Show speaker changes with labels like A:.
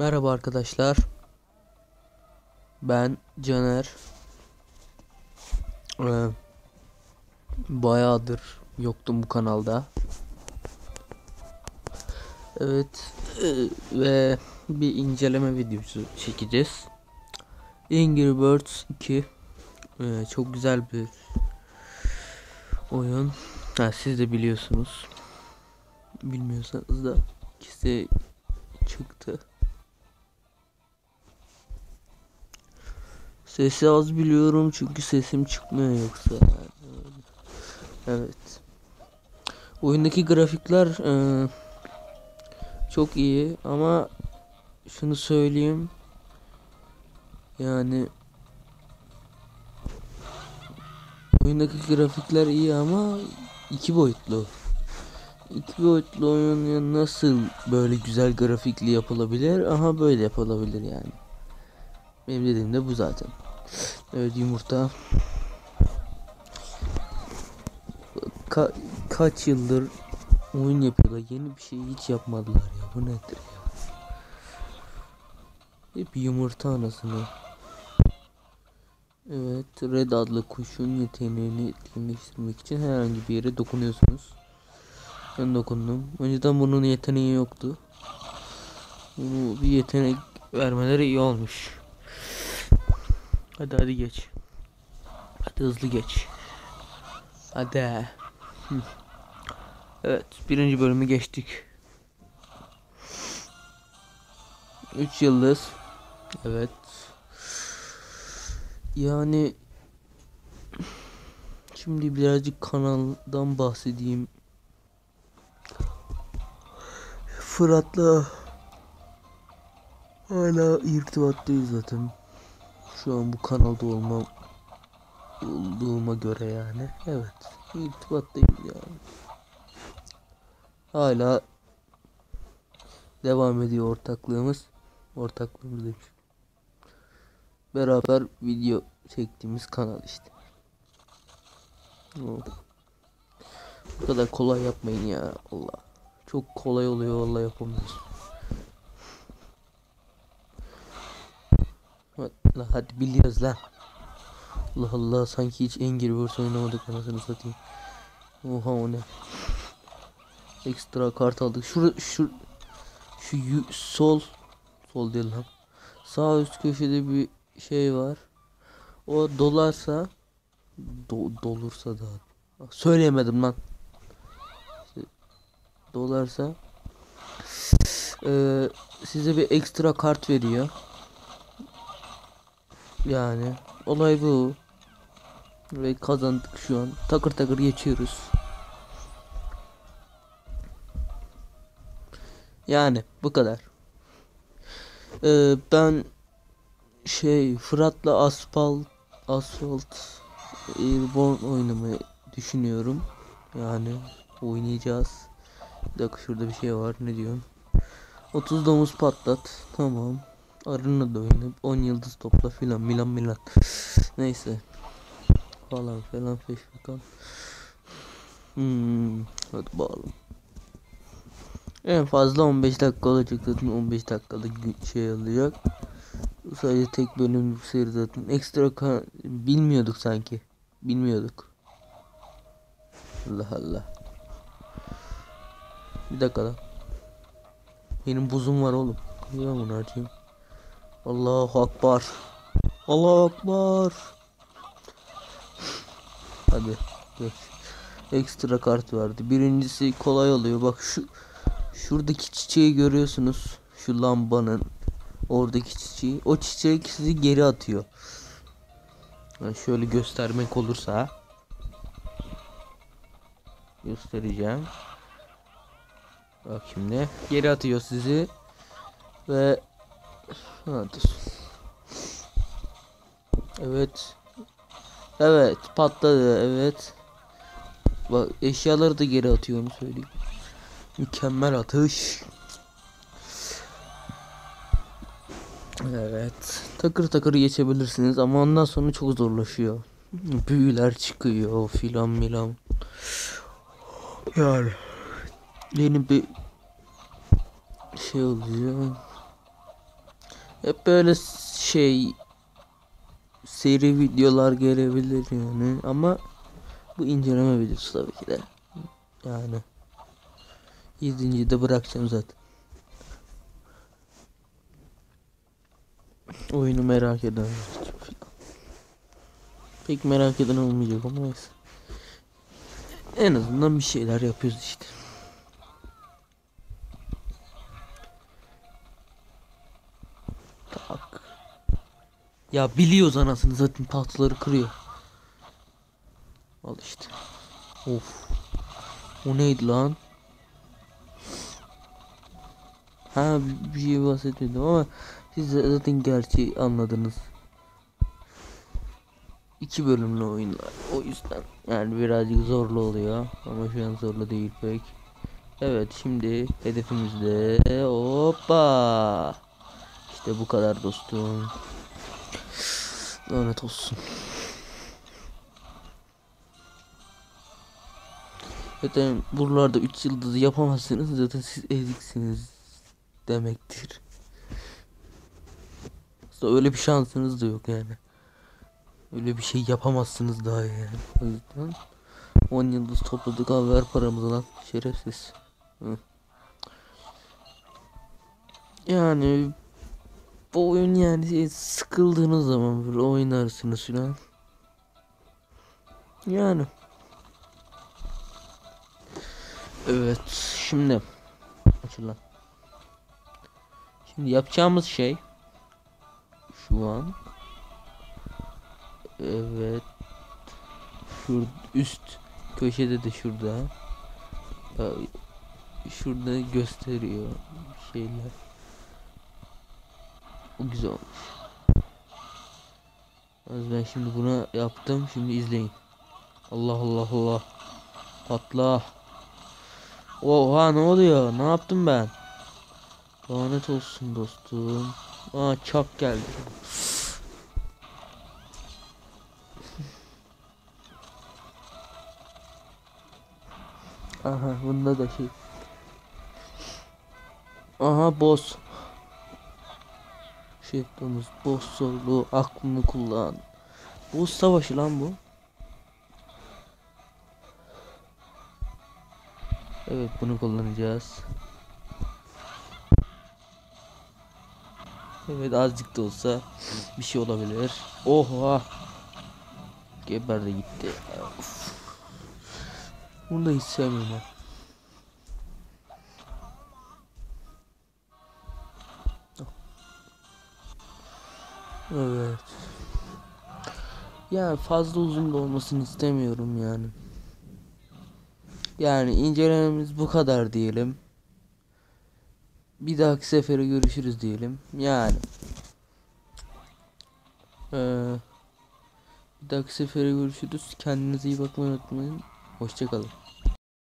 A: Merhaba arkadaşlar. Ben Caner. Ee, bayağıdır yoktum bu kanalda. Evet e, ve bir inceleme videosu çekeceğiz. Angry Birds 2 Ee, çok güzel bir oyun. Ha, siz de biliyorsunuz. Bilmiyorsanız da ikisi çıktı. Sesi az biliyorum çünkü sesim çıkmıyor yoksa. Evet. Oyundaki grafikler e, çok iyi ama şunu söyleyeyim. Yani oyundaki grafikler iyi ama iki boyutlu. İki boyutlu oyun nasıl böyle güzel grafikli yapılabilir? Aha böyle yapılabilir yani. Benim dediğim de bu zaten. Evet yumurta. Ka kaç yıldır oyun yapıyorlar. Yeni bir şey hiç yapmadılar ya. Bu nedir ya? Hep yumurta anasını. Evet, Red adlı kuşun yeteneğini etkinleştirmek için herhangi bir yere dokunuyorsunuz. Ben dokundum. Önceden bunun yeteneği yoktu. Bunu bir yetenek vermeleri iyi olmuş. Hadi hadi geç. Hadi hızlı geç. Hadi. Evet birinci bölümü geçtik. 3 yıldız. Evet. Yani şimdi birazcık kanaldan bahsedeyim. Fırat'la hala irtibattayız zaten. Şu an bu kanalda olmam olduğuma göre yani. Evet. irtibattayım yani. Hala devam ediyor ortaklığımız. Ortaklığımız demiş. Beraber video çektiğimiz kanal işte. Oh. Bu kadar kolay yapmayın ya Allah. Çok kolay oluyor vallahi yapamıyoruz. La hadi biliyoruz la. Allah Allah sanki hiç Angry Birds oynamadık anasını satayım. Oha o ne? Ekstra kart aldık. Şur şu şu sol sol değil lan. Sağ üst köşede bir şey var. O dolarsa do, dolursa da söyleyemedim lan. Dolarsa e, size bir ekstra kart veriyor. Yani olay bu. Ve kazandık şu an. Takır takır geçiyoruz. Yani bu kadar. Ee, ben şey Fırat'la asfalt asfalt Airborne oynamayı düşünüyorum. Yani oynayacağız. Bir dakika şurada bir şey var. Ne diyorum? 30 domuz patlat. Tamam. Arena da oynayıp 10 yıldız topla filan Milan Milan. Neyse. Falan falan feşvikan. Hmm, hadi bakalım. En fazla 15 dakika olacak zaten 15 dakikalık şey alacak. Sadece tek bölüm seri zaten. Ekstra bilmiyorduk sanki. Bilmiyorduk. Allah Allah. Bir dakika lan. Benim buzum var oğlum. Niye bunu açayım? Allahu Akbar. Allahu Akbar. Hadi geç. Ekstra kart verdi. Birincisi kolay oluyor. Bak şu şuradaki çiçeği görüyorsunuz. Şu lambanın oradaki çiçeği. O çiçek sizi geri atıyor. Yani şöyle göstermek olursa göstereceğim. Bak şimdi geri atıyor sizi ve Evet. Evet patladı evet. Bak eşyaları da geri atıyor onu söyleyeyim. Mükemmel atış. Evet. Takır takır geçebilirsiniz ama ondan sonra çok zorlaşıyor. Büyüler çıkıyor filan milan. Yani yeni bir şey oluyor. Hep böyle şey seri videolar gelebilir yani ama bu inceleme videosu tabii ki de. Yani 7. de bırakacağım zaten. Oyunu merak eden Pek merak eden olmayacak ama neyse. En azından bir şeyler yapıyoruz işte. Ya biliyoruz anasını zaten tahtaları kırıyor. Al işte. Of. O neydi lan? Ha bir- şey bahsetmedim ama siz zaten gerçeği anladınız. İki bölümlü oyunlar. O yüzden yani birazcık zorlu oluyor ama şu an zorlu değil pek. Evet şimdi hedefimizde hoppa. İşte bu kadar dostum. Lanet olsun. Zaten buralarda 3 yıldızı yapamazsınız zaten siz eziksiniz demektir. Aslında öyle bir şansınız da yok yani. Öyle bir şey yapamazsınız daha yani. O yüzden 10 yıldız topladık abi ver paramızı lan şerefsiz. Hı. Yani bu oyun yani şey, sıkıldığınız zaman böyle oynarsınız filan. Yani. Evet şimdi açıl lan. Şimdi yapacağımız şey şu an evet şur üst köşede de şurada şurada gösteriyor şeyler. O güzel olmuş. Az ben şimdi bunu yaptım. Şimdi izleyin. Allah Allah Allah. Patla. Oha ne oluyor? Ne yaptım ben? Lanet olsun dostum. Aa çak geldi. Aha bunda da şey. Aha boss. Şeytanız boss sordu aklını kullan. Boss savaşı lan bu. Evet bunu kullanacağız. Evet azıcık da olsa bir şey olabilir. Oha. Geber de gitti. Of. Bunu da hiç sevmiyorum Evet. Ya fazla uzun da olmasını istemiyorum yani. Yani incelememiz bu kadar diyelim. Bir dahaki sefere görüşürüz diyelim. Yani. Ee, bir dahaki sefere görüşürüz. Kendinize iyi bakmayı unutmayın. Hoşçakalın.